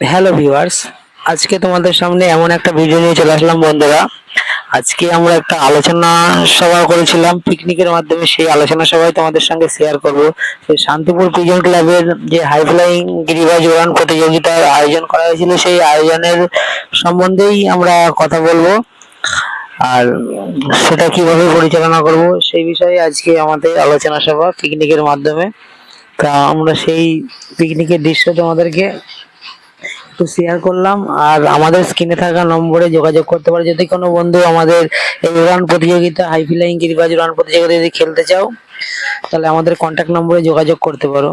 Hello viewers আজকে তোমাদের সামনে এমন একটা ভিডিও নিয়ে চলে আসলাম, বন্ধুরা। আজকে আমরা একটা আলোচনা সভা করেছিলাম। পিকনিকের মাধ্যমে সেই আলোচনা সভায় তোমাদের সঙ্গে শেয়ার করব। সেই শান্তিপুর পিজন ক্লাবের যে হাই ফ্লাইং গিরিবাজ উড়ান প্রতিযোগিতার আয়োজন করা হয়েছিল, সেই আয়োজনের সম্বন্ধেই আমরা কথা বলব। আর সেটা কীভাবে পরিচালনা করব, সেই বিষয়ে আজকে আমাদের আলোচনা সভা পিকনিকের মাধ্যমে। তা আমরা সেই পিকনিকের দৃশ্য তোমাদেরকে একটু শেয়ার করলাম। আর আমাদের স্ক্রিনে থাকা নম্বরে যোগাযোগ করতে পারে। যদি কোনো বন্ধু আমাদের এই রান প্রতিযোগিতা হাই ফ্লাইং গিরিবাজ রান প্রতিযোগিতা যদি খেলতে চাও, তাহলে আমাদের কন্ট্যাক্ট নম্বরে যোগাযোগ করতে পারো।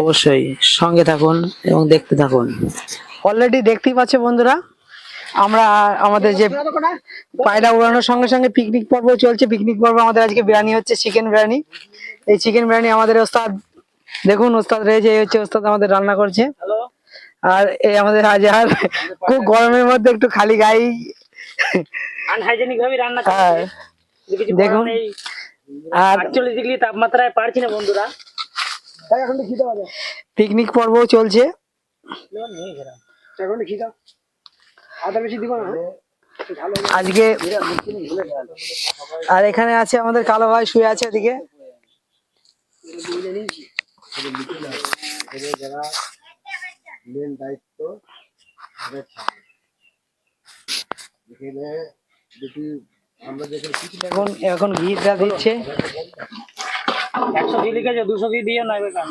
অবশ্যই সঙ্গে থাকুন এবং দেখতে থাকুন। অলরেডি দেখতেই পাচ্ছ বন্ধুরা, আমরা আমাদের যে পায়রা উড়ানোর সঙ্গে সঙ্গে পিকনিক পর্ব চলছে। পিকনিক পর্ব আমাদের আজকে বিরিয়ানি হচ্ছে চিকেন বিরিয়ানি। এই চিকেন বিরিয়ানি আমাদের ওস্তাদ, দেখুন ওস্তাদ রয়েছে, এই হচ্ছে ওস্তাদ আমাদের রান্না করছে। আর এই আমাদের আজহার খুব গরমের মধ্যে একটু খালি গায়ে আনহাইজেনিক ভাবে রান্না হ্যাঁ। করছে দেখুন। নেই আর আটচল্লিশ ডিগ্রি তাপমাত্রায় পারছি না বন্ধুরা। পিকনিক পর্ব চলছে। আজকে আর এখানে আছে আমাদের কালো ভাই শুয়ে আছে এদিকে। মেন দায়িত্ব তাদের থাকে। এখানে যদি আমরা এখন এখন ঘিটা দিচ্ছে। একশো দিয়ে লিখেছে দুশো দিয়ে দিয়ে না বেকার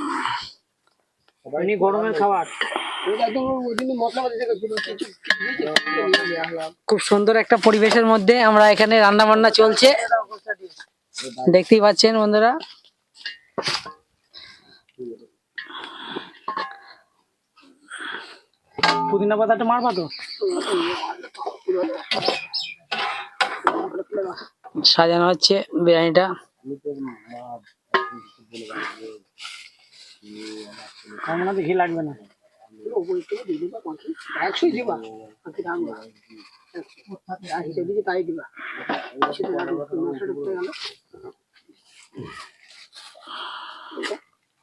এমনি গরমের খাবার। খুব সুন্দর একটা পরিবেশের মধ্যে আমরা এখানে রান্না বান্না চলছে দেখতেই পাচ্ছেন বন্ধুরা। পুদিনা পাতাটা মারবা তো? সাজানো হচ্ছে বিরিয়ানিটা। আমার ঘি লাগবে না।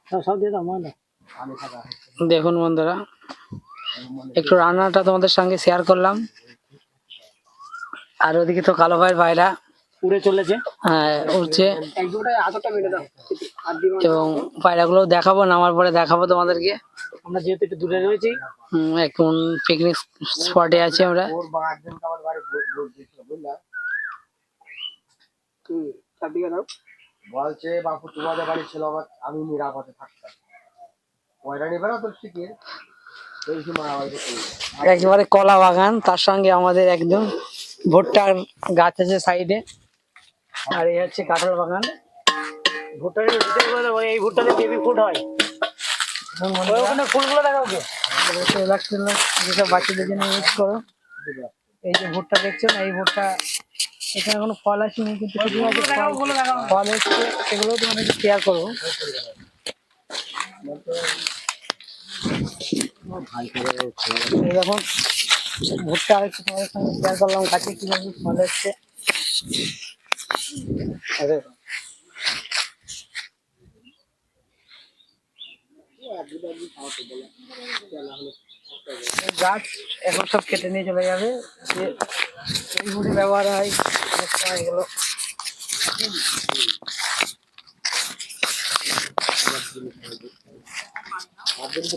সব সব দিয়ে দাও দেখুন বন্ধুরা। একটু রান্নাটা তোমাদের সঙ্গে শেয়ার করলাম। আর ওদিকে তো কালো ভাইয়ের পায়রা উড়ে চলেছে। আহ, উঠছে এবং পায়রাগুলো দেখাবো নামার পরে দেখাবো তোমাদেরকে। আমরা যেহেতু একটু দূরে রয়েছি। হুম, এখন পিকনিক স্পটে আছি আমরা। বলছে বাপু তোমাদের বাড়ি ছিল আমি নিরাপদে থাকতাম। পয়রা নেবে না তোর একেবারে কলা বাগান তার সঙ্গে আমাদের একদম ভুট্টার গাছ আছে সাইডে। আর এই হচ্ছে কাঁঠাল বাগান। ভুট্টার এই ভুট্টাতে বেবি ফুড হয়। ওখানে ফুলগুলো দেখাও কে যেসব বাচ্চাদের জন্য ইউজ করো। এই যে ভুট্টা দেখছ না এই ভুট্টা এখানে কোনো ফল আসেনি কিন্তু ফল- ফল এসছে সেগুলো তোমাদের শেয়ার করব। এই দেখুন, ভুট্টা হচ্ছে তোমাদের সঙ্গে শেয়ার করলাম গাছে কীভাবে ফল আরে গাছ এখন সব কেটে নিয়ে চলে যাবে। এইগুলি ব্যবহার হয় অনেক সময় এগুলো।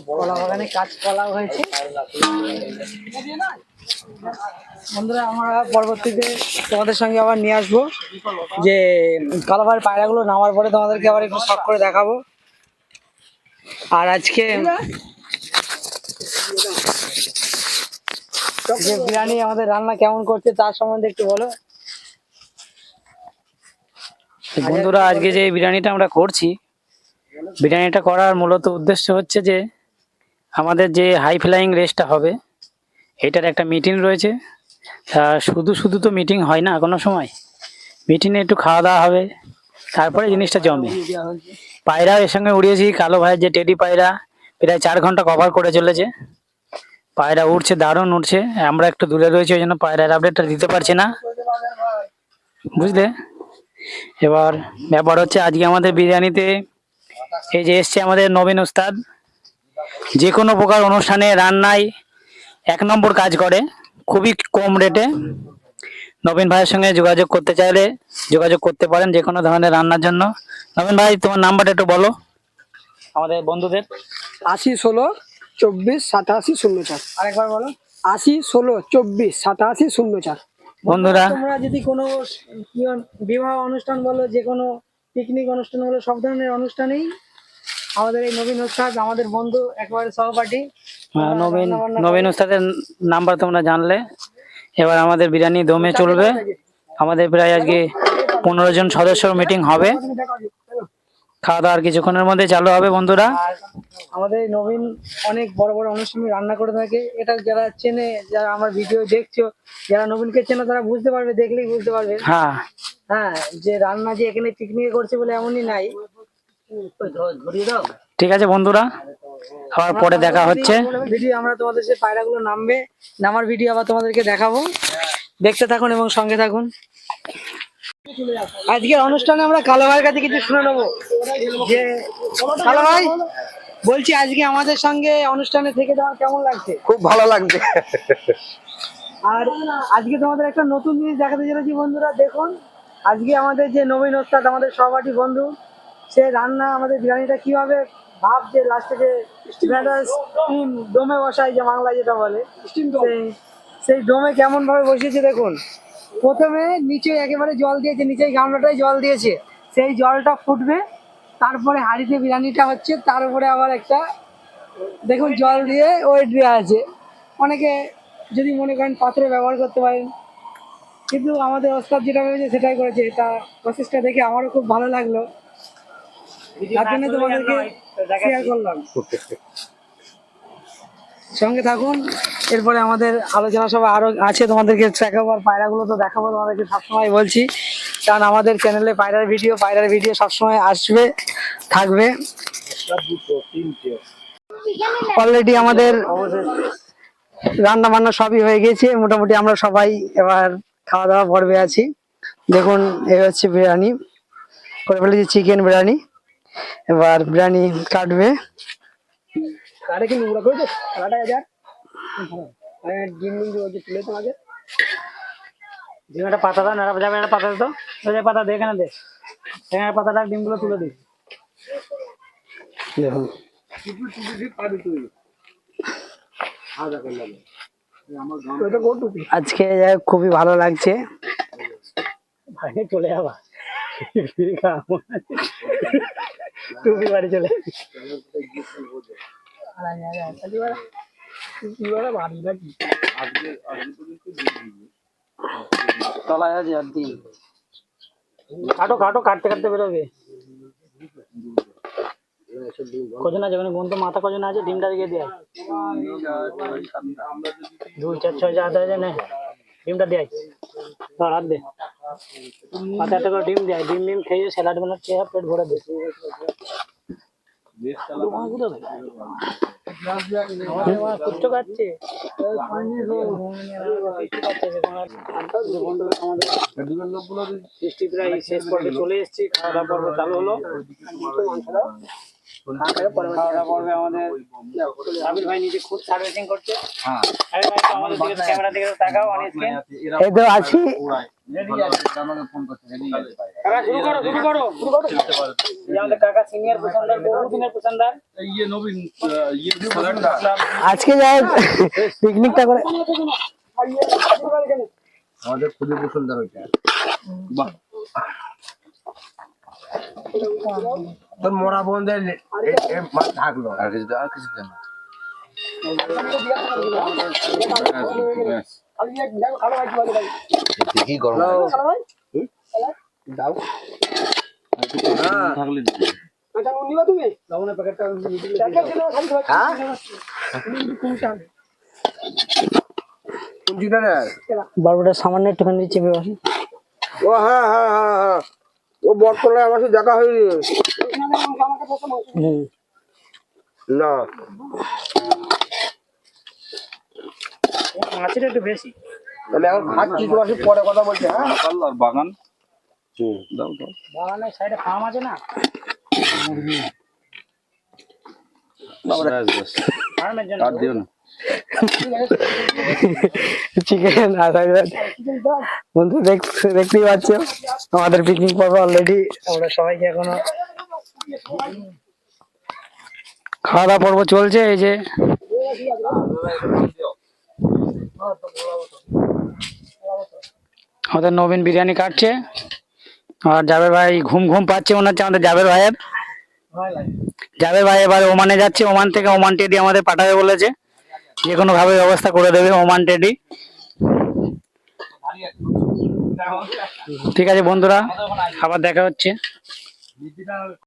কলা বাগানে কাজ কলা হয়েছে। বন্ধুরা আমরা পরবর্তীতে তোমাদের সঙ্গে আবার নিয়ে আসব। যে কালাভার পায়রাগুলো নামার পরে তোমাদেরকে আবার একটু শখ করে দেখাবো। আর আজকে যে বিরিয়ানি আমাদের রান্না কেমন করছে তার সম্বন্ধে একটু বলো। বন্ধুরা আজকে যে বিরিয়ানিটা আমরা করছি বিরিয়ানিটা করার মূলত উদ্দেশ্য হচ্ছে যে আমাদের যে হাই ফ্লাইং রেসটা হবে, এটার একটা মিটিং রয়েছে। তা শুধু শুধু তো মিটিং হয় না কোনো সময়। মিটিংয়ে একটু খাওয়া দাওয়া হবে, তারপরে জিনিসটা জমে। পায়রা এর সঙ্গে উড়িয়েছি কালো ভাইয়ের যে টেডি পায়রা, প্রায় চার ঘণ্টা কভার করে চলেছে। পায়রা উঠছে দারুণ উঠছে আমরা একটু দূরে রয়েছি, ওই জন্য পায়রার আপডেটটা দিতে পারছি না। বুঝলে? এবার ব্যাপার হচ্ছে আজকে আমাদের বিরিয়ানিতে এই যে এসছে আমাদের নবীন উস্তাদ। যে কোনো প্রকার অনুষ্ঠানে রান্নায় এক নম্বর কাজ করে খুবই কম রেটে নবীন ভাইয়ের সঙ্গে যোগাযোগ করতে চাইলে যোগাযোগ করতে পারেন যে কোনো ধরনের রান্নার জন্য। নবীন ভাই তোমার নাম্বারটা একটু বলো। আমাদের বন্ধুদের। আশি ষোলো চব্বিশ সাতাশি শূন্য চার। আরেকবার বলো। আশি ষোলো চব্বিশ সাতাশি শূন্য চার। বন্ধুরা। তোমরা যদি কোনো বিবাহ অনুষ্ঠান বলো যে কোনো পিকনিক অনুষ্ঠান বলো সব ধরনের অনুষ্ঠানেই আমাদের এই নবীন উস্তাদ আমাদের বন্ধু একবারে সহপাঠী। নবীন নবীন উস্তাদের নাম্বার তোমরা জানলে। এবার আমাদের বিরিয়ানি দমে চলবে। আমাদের প্রায় আজকে পনেরো জন সদস্যর মিটিং হবে। খাওয়া দাওয়ার কিছুক্ষণের মধ্যে চালু হবে বন্ধুরা। আমাদের নবীন অনেক বড় বড় অনুষ্ঠানে রান্না করে থাকে। এটা যারা চেনে যারা আমার ভিডিও দেখছ যারা নবীনকে চেনে তারা বুঝতে পারবে দেখলেই বুঝতে পারবে। হ্যাঁ। হ্যাঁ যে রান্না যে এখানে পিকনিক করছে বলে এমনই নাই। ঠিক আছে বন্ধুরা আবার পরে দেখা হচ্ছে। ভিডিও আমরা তোমাদের সে পায়রাগুলো নামবে নামার ভিডিও আবার তোমাদেরকে দেখাবো। দেখতে থাকুন এবং সঙ্গে থাকুন। আজকের অনুষ্ঠানে আমরা কালো ভাইয়ের কাছে কিছু শুনে নেব। যে কালো ভাই বলছি আজকে আমাদের সঙ্গে অনুষ্ঠানে থেকে তোমার কেমন লাগছে? খুব ভালো লাগছে। আর আজকে তোমাদের একটা নতুন জিনিস দেখাতে চলেছি বন্ধুরা দেখুন। আজকে আমাদের যে নবীন ওস্তাদ আমাদের সহপাঠী বন্ধু সে রান্না আমাদের বিরিয়ানিটা কীভাবে ভাব যে লাস্টে যে steam দমে বসায় যে বাংলায় যেটা বলে সেই- সেই দমে কেমন ভাবে বসিয়েছে দেখুন। প্রথমে নিচে একেবারে জল দিয়েছে নিচে গামলাটায় জল দিয়েছে। সেই জলটা ফুটবে তারপরে হাঁড়িতে বিরিয়ানিটা হচ্ছে তার উপরে আবার একটা দেখুন জল দিয়ে ওয়েট দেওয়া আছে। অনেকে যদি মনে করেন পাত্রে ব্যবহার করতে পারেন কিন্তু আমাদের ওস্তাদ যেটা ভেবেছে সেটাই করেছে। এটা প্রসেসটা দেখে আমারও খুব ভালো লাগল। তার জন্য তোমাদেরকে শেয়ার করলাম। সঙ্গে থাকুন এরপরে আমাদের আলোচনা সভা আরও আছে তোমাদেরকে দেখাবো আর পায়রাগুলো তো দেখাবো তোমাদেরকে সবসময় বলছি। কারণ আমাদের চ্যানেলে পায়রার ভিডিও পায়রার ভিডিও সবসময় আসবে থাকবে। অলরেডি আমাদের রান্না বান্না সবই হয়ে গেছে মোটামুটি আমরা সবাই এবার খাওয়া দাওয়া পর্বে আছি। দেখুন এই হচ্ছে বিরিয়ানি করে ফেলেছি চিকেন বিরিয়ানি। এবার বিরিয়ানি কাটবে। কাটে যা ডিম ডিম দিয়ে তুলে তোমাকে। ডিম একটা পাতা দাও নাড়া যাবে একটা পাতা দাও পাতা দে এখানে দে। এখানে পাতাটা ডিমগুলো তুলে দিই দেখুন। আজকে খুবই ভালো লাগছে। চলে যাবা। টুপি বাড়ি চলে তলায় আছে আর দিন কাটো কাটো কাটতে কাটতে বেরোবে। কজন আছে ওখানে গুণ তো? মাথা কজন আছে? ডিমটা দিয়ে দেয় দুই চার ছয় চার আছে নে। ডিমটা দেয় ধর হাত দে। একটা করে ডিম দেয় ডিম ডিম খেয়ে স্যালাড খেয়ে পেট ভরে দে কুচ্ছ কাটছে বৃষ্টি প্রায় শেষ পর্বে চলে এসেছি খাওয়া দাওয়া পর্ব চালু হলো। খাওয়া আমাদের সাবির ভাই নিজে খুব সার্ভিসিং করছে। আমাদের দিকে ক্যামেরা দিকে তো তাকাও অন স্ক্রিন এই তো আছি। কাকা শুরু করো শুরু করো শুরু করো। আমাদের কাকা সিনিয়র পেশানদার আজকে যাই পিকনিকটা করে আমাদের খুবই পছন্দের ওইটা। তোর মরা বন্ধের থাকল। আর কিছু আর কিছু দেন দেখি গরম দাও। থাকলে কোনটা নেয় বারোটা সামান্য একটুখানি চেপে বসে ও হ্যাঁ হ্যাঁ হ্যাঁ হ্যাঁ। ও বটতলায় আমার সাথে দেখা হয়নি। না। মাছের একটু বেশি। আমি এখন খাচ্ছি তোমার সাথে পরে কথা বলছি হ্যাঁ? আর বাগান। দাও দাও। বাগানের সাইডে ফার্ম আছে না? জন্য। আর দিও না। চিকেন আর বন্ধু দেখতেই পাচ্ছ আমাদের পিকনিক পর্ব অলরেডি আমরা সবাইকে এখনও খাওয়া দাওয়া পর্ব চলছে এই যে। আমাদের নবীন বিরিয়ানি কাটছে। আর জাবের ভাই ঘুম ঘুম পাচ্ছে মনে হচ্ছে আমাদের জাবের ভাইয়ের। জাবের ভাই এবার ওমানে যাচ্ছে ওমান থেকে ওমান টেডি আমাদের পাঠাবে বলেছে। যে কোনো ভাবে ব্যবস্থা করে দেবে ওমান টেডি ঠিক আছে বন্ধুরা আবার দেখা হচ্ছে।